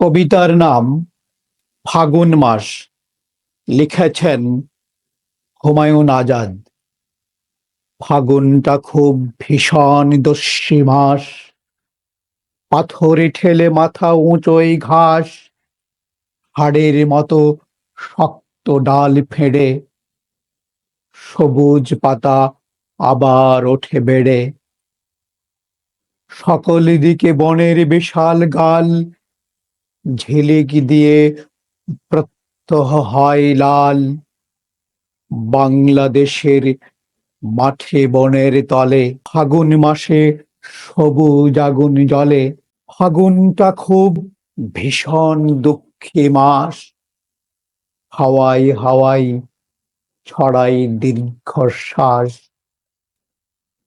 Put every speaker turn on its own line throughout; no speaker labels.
কবিতার নাম ফাগুন মাস। লিখেছেন হুমায়ুন আজাদ। ফাগুনটা খুব ভীষণ দস্যি মাস। পাথরে ঠেলে মাথা উঁচোই ঘাস। হাড়ের মতো শক্ত ডাল ফেড়ে। সবুজ পাতা আবার ওঠে বেড়ে। সকল দিকে বনের বিশাল গাল ঝিলিক দিয়ে প্রত্যহ হয় লাল। বাংলাদেশের মাঠে বনের তলে ফাগুন মাসে সবুজ আগুন জলে। ফাগুনটা খুব ভীষণ দুঃখী মাস। হাওয়াই হাওয়াই ছড়াই দীর্ঘশ্বাস।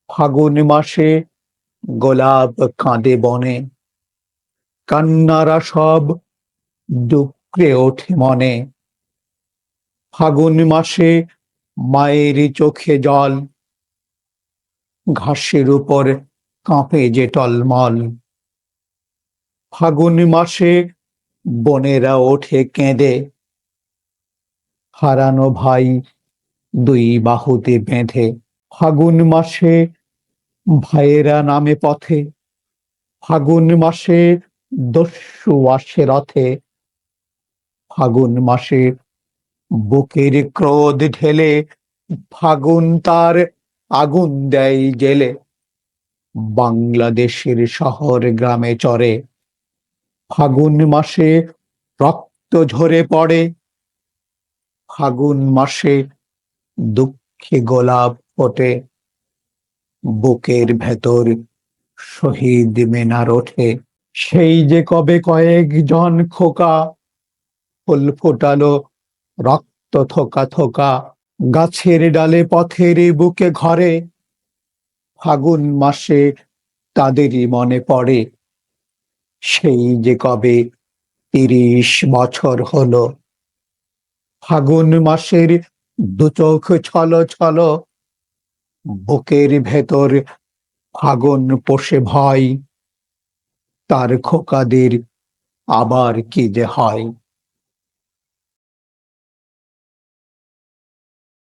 ফাগুন মাসে গোলাপ কাঁদে বনে। কান্নারা সব ডুকরে ওঠে মনে। ফাগুন মাসে মায়ের চোখে জল, ঘাসের উপর কাঁপে যে টলমল। ফাগুন মাসে বোনেরা ওঠে কেঁদে। হারানো ভাই দুই বাহুতে বেঁধে। ফাগুন মাসে ভাইয়েরা নামে পথে। ফাগুন মাসে দস্যু আসে রথে ফাগুন মাসে বুকের ক্রোধ ঢেলে, ফাগুন তার আগুন দেয় জেলে। বাংলাদেশের শহর গ্রামে চরে, ফাগুন মাসে রক্ত ঝরে পড়ে। ফাগুন মাসে দুঃখে গোলাপ ফোটে, বুকের ভেতর শহীদ মেনার ওঠে। সেই যে কবে কয়েকজন খোকা ফুল ফোটালো, রক্ত থোকা থোকা, গাছের ডালে পথের বুকে ঘরে, ফাগুন মাসে তাদেরই মনে পড়ে। সেই যে কবে তিরিশ বছর হলো, ফাগুন মাসের দু চোখ ছল ছল, বুকের ভেতর ফাগুন পোষে ভয়। তার খোকাদের আবার কি যে হয়?